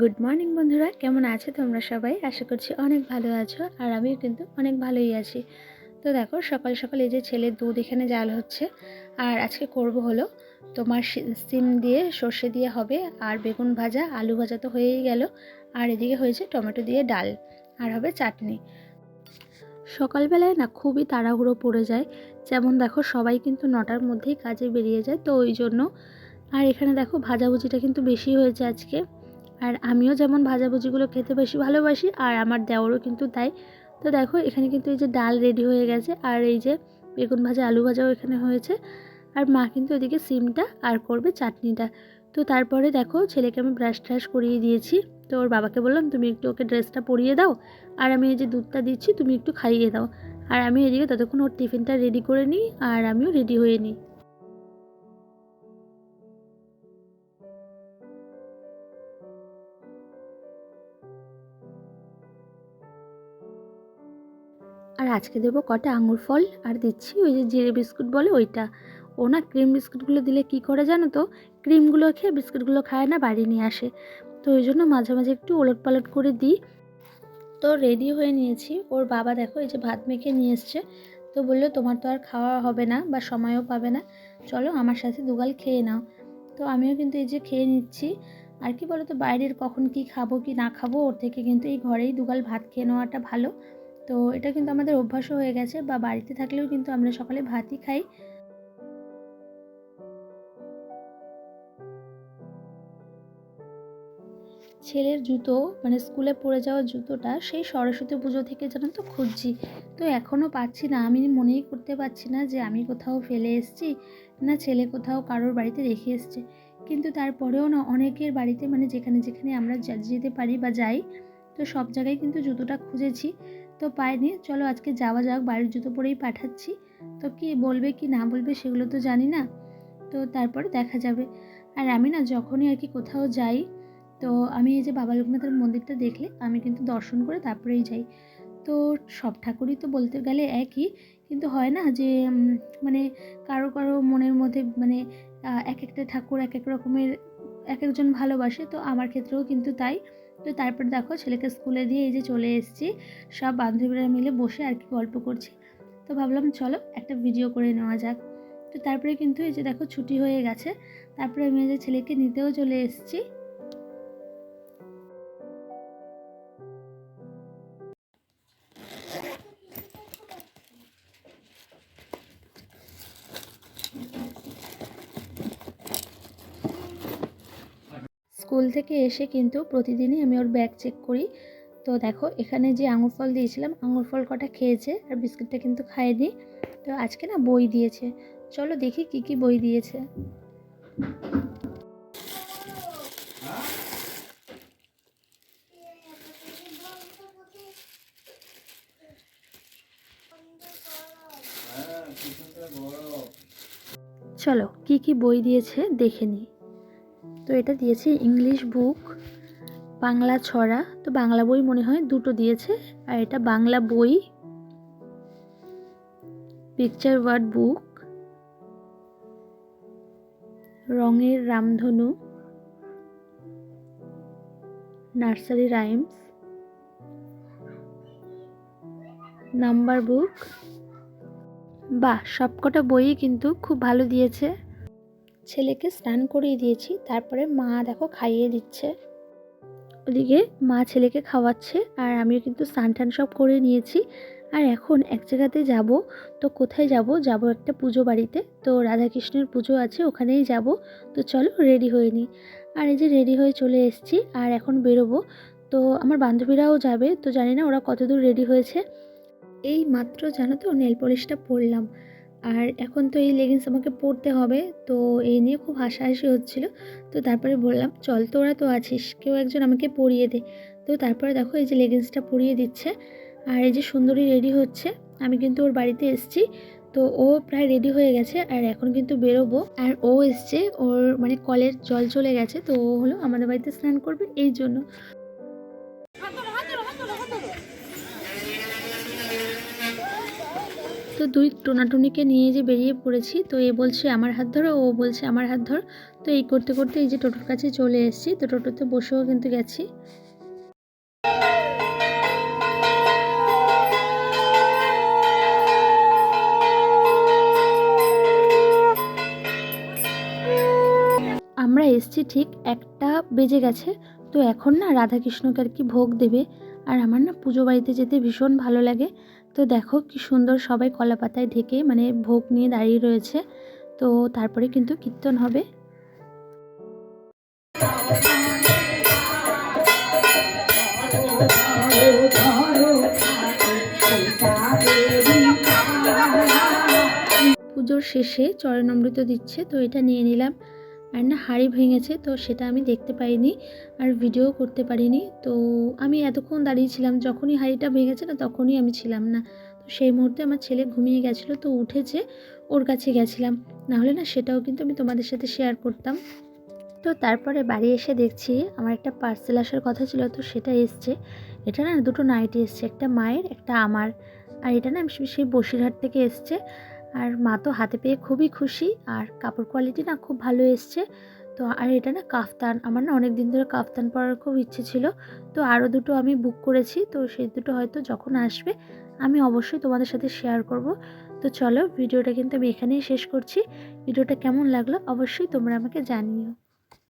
Good morning বন্ধুরা। কেমন আছো তোমরা সবাই? আশা করছি অনেক ভালো আছো, আর আমিও কিন্তু অনেক ভালোই আছি। তো দেখো, সকাল সকাল এই যে ছেলের দুধ এখানে জাল হচ্ছে, আর আজকে করব হলো তোমার সিম দিয়ে সর্ষে দিয়ে হবে, আর বেগুন ভাজা, আলু ভাজা তো হয়েই গেল, আর এদিকে হয়েছে টমেটো দিয়ে ডাল, আর হবে চাটনি। সকালবেলায় না খুবই তাড়াহুড়ো পড়ে যায়, যেমন দেখো সবাই কিন্তু নটার মধ্যেই কাজে বেরিয়ে যায়, তো ওই জন্য। আর এখানে দেখো ভাজাভুজিটা কিন্তু বেশি হয়েছে আজকে। আর আমিও যেমন ভাজাভুজিগুলো খেতে বেশি ভালোবাসি, আর আমার দেওয়ারও কিন্তু তাই। তো দেখো, এখানে কিন্তু এই যে ডাল রেডি হয়ে গেছে, আর এই যে বেগুন ভাজা, আলু ভাজাও এখানে হয়েছে। আর মা কিন্তু ওদিকে সিমটা আর করবে চাটনিটা। তো তারপরে দেখো, ছেলেকে আমি ব্রাশ ট্রাশ করিয়ে দিয়েছি। তো ওর বাবাকে বললাম, তুমি একটু ওকে ড্রেসটা পরিয়ে দাও, আর আমি এই যে দুধটা দিচ্ছি, তুমি একটু খাইয়ে দাও। আর আমি এদিকে ততক্ষণ ওর টিফিনটা রেডি করে নিই, আর আমিও রেডি হয়ে নিই। আজকে দেবো কটা আঙুর ফল আর দিচ্ছি ওই যে জিরে বিস্কুট বলে ওইটা। ও না ক্রিম বিস্কুটগুলো দিলে কি করে জানো তো? ক্রিমগুলো খেয়ে বিস্কুটগুলো খায় না, বাড়ি নিয়ে আসে। তো ওই জন্য মাঝে মাঝে একটু ওলট পালট করে দিই। তো রেডি হয়ে নিয়েছি। ওর বাবা দেখো এই যে ভাত মেখে নিয়ে এসছে। তো বলল, তোমার তো আর খাওয়া হবে না বা সময়ও পাবে না। চলো আমার সাথে দুগাল খেয়ে নাও। তো আমিও কিন্তু এই যে খেয়ে নিচ্ছি। আর কি বলো তো বাইরের কখন কি খাব কি না খাব, ওর থেকে কিন্তু এই ঘরেই দুগাল ভাত খেয়ে নেওয়াটা ভালো। তো এটা কিন্তু আমাদের অভ্যাসও হয়ে গেছে বা বাড়িতে থাকলেও কিন্তু আমরা সকালে ভাতই খাই। ছেলের জুতো মানে স্কুলে পরে যাওয়া জুতোটা সেই সরস্বতী পুজো থেকে যেন তো খুঁজছি। তো এখনও পাচ্ছি না, আমি মনেই করতে পারছি না যে আমি কোথাও ফেলে এসেছি না ছেলে কোথাও কারোর বাড়িতে রেখে এসছে। কিন্তু তারপরেও না অনেকের বাড়িতে মানে যেখানে যেখানে আমরা যেতে পারি বা যাই, তো সব জায়গায় কিন্তু জুতোটা খুঁজেছি। তো পাইনি চলো আজকে যাওয়া যাক, বাড়ির জুতো পরেই পাঠাচ্ছি। তো কি বলবে, কি না বলবে সেগুলো তো জানি না। তো তারপর দেখা যাবে। আর আমি না যখনই আর কি কোথাও যাই, তো আমি এই যে বাবা লোকনাথের মন্দিরটা দেখলে, আমি কিন্তু দর্শন করে তারপরেই যাই। তো সব ঠাকুরই তো বলতে গেলে একই, কিন্তু হয় না যে মানে কারও কারও মনের মধ্যে মানে এক একটা ঠাকুর এক এক রকমের এক একজন ভালোবাসে। তো আমার ক্ষেত্রেও কিন্তু তাই। তো তারপর দেখো ছেলেকে স্কুলে দিয়ে এই যে চলে এসেছি। সব বান্ধবীরা মিলে বসে আর কি গল্প করছি। তো ভাবলাম চলো একটা ভিডিও করে নেওয়া যাক। তো তারপরে কিন্তু এই যে দেখো ছুটি হয়ে গেছে। তারপরে আমি যে ছেলেকে নিতেও চলে এসেছি। স্কুল থেকে এসে কিন্তু প্রতিদিনই আমি ওর ব্যাগ চেক করি। তো দেখো, এখানে যে আঙুর ফল দিয়েছিলাম, আঙুর ফল কটা খেয়েছে আর বিস্কিটটা কিন্তু খায়নি। তো আজকে না বই দিয়েছে। চলো দেখি কি কি বই দিয়েছে। চলো, কি কি বই দিয়েছে দেখে নিই। তো এটা দিয়েছে ইংলিশ বুক, বাংলা ছড়া, তো বাংলা বই মনে হয় দুটো দিয়েছে, আর এটা বাংলা বই পিকচার ওয়ার্ড বুক রঙের রামধনু নার্সারি রাইমস নাম্বার বুক বাহ, সবকটা বইই কিন্তু খুব ভালো দিয়েছে। ছেলেকে স্নান করিয়ে দিয়েছি, তারপরে মা দেখো খাইয়ে দিচ্ছে। ওদিকে মা ছেলেকে খাওয়াচ্ছে আর আমিও কিন্তু স্নান টান সব করে নিয়েছি। আর এখন এক জায়গাতে যাব, তো কোথায় যাব? যাব একটা পুজো বাড়িতে, তো রাধাকৃষ্ণের পুজো আছে, ওখানেই যাব। তো চলো রেডি হয়ে নিই। আর এই যে রেডি হয়ে চলে এসেছি আর এখন বেরোবো। তো আমার বান্ধবীরাও যাবে, তো জানি না ওরা কতদূর রেডি হয়েছে। এই মাত্র জানো তো, নেল পলিশটা পরলাম। আর এখন তো এই লেগিংস আমাকে পরতে হবে। তো এই নিয়ে খুব হাসাহাসি হচ্ছিল। তো তারপরে বললাম, চল তোরা তো আছিস, কেউ একজন আমাকে পরিয়ে দে। তো তারপরে দেখো এই যে লেগিংসটা পরিয়ে দিচ্ছে। আর এই যে সুন্দরী রেডি হচ্ছে। আমি কিন্তু ওর বাড়িতে এসেছি। তো ও প্রায় রেডি হয়ে গেছে আর এখন কিন্তু বেরোবো। আর ও এসছে, ওর মানে কলের জল চলে গেছে। তো ও হলো আমাদের বাড়িতে স্নান করবে এই জন্য। তো দুই টোনাটুনিকে নিয়ে যে বেরিয়ে পড়েছি, তো এ বলছে, আমার হাত ধরো, ও বলছে, আমার হাত ধর। তো এই করতে করতে এই যে টোটোর কাছে চলে এসেছি, তো টোটোতে বসেও কিন্তু গেছি। আমরা এসছি ঠিক একটা বেজে গেছে, তো এখন না রাধাকৃষ্ণকে আর কি ভোগ দেবে। আর আমার না পুজো বাড়িতে যেতে ভীষণ ভালো লাগে। তো দেখো কি সুন্দর সবাই কলা পাতায় ঢেকে মানে ভোগ নিয়ে দাঁড়িয়ে রয়েছে। তো তারপরে কিন্তু কীর্তন হবে। পুজোর শেষে চরণামৃত দিচ্ছে, তো এটা নিয়ে নিলাম। আর না হাঁড়ি ভেঙেছে, তো সেটা আমি দেখতে পাইনি আর ভিডিও করতে পারিনি। তো আমি এতক্ষণ দাঁড়িয়েছিলাম যখনই হাঁড়িটা ভেঙেছে না তখনই আমি ছিলাম না। তো সেই মুহূর্তে আমার ছেলে ঘুমিয়ে গেছিল, তো উঠেছে, ওর কাছে গেছিলাম। নাহলে না সেটাও কিন্তু আমি তোমাদের সাথে শেয়ার করতাম। তো তারপরে বাড়ি এসে দেখছি আমার একটা পার্সেল আসার কথা ছিল, তো সেটা এসছে। এটা না দুটো নাইটি এসছে, একটা মায়ের, একটা আমার। আর এটা না সেই বসিরহাট থেকে এসছে। আর মা তো হাতে পেয়ে খুবই খুশি আর কাপড় কোয়ালিটি না খুব ভালো এসছে। তো আর এটা না কাফতান, আমার না অনেক দিন ধরে কাফতান পরার খুব ইচ্ছে ছিল। তো আরও দুটো আমি বুক করেছি, তো সেই দুটো হয়তো যখন আসবে আমি অবশ্যই তোমাদের সাথে শেয়ার করব। তো চলো, ভিডিওটা কিন্তু আমি এখানেই শেষ করছি। ভিডিওটা কেমন লাগল অবশ্যই তোমরা আমাকে জানিও।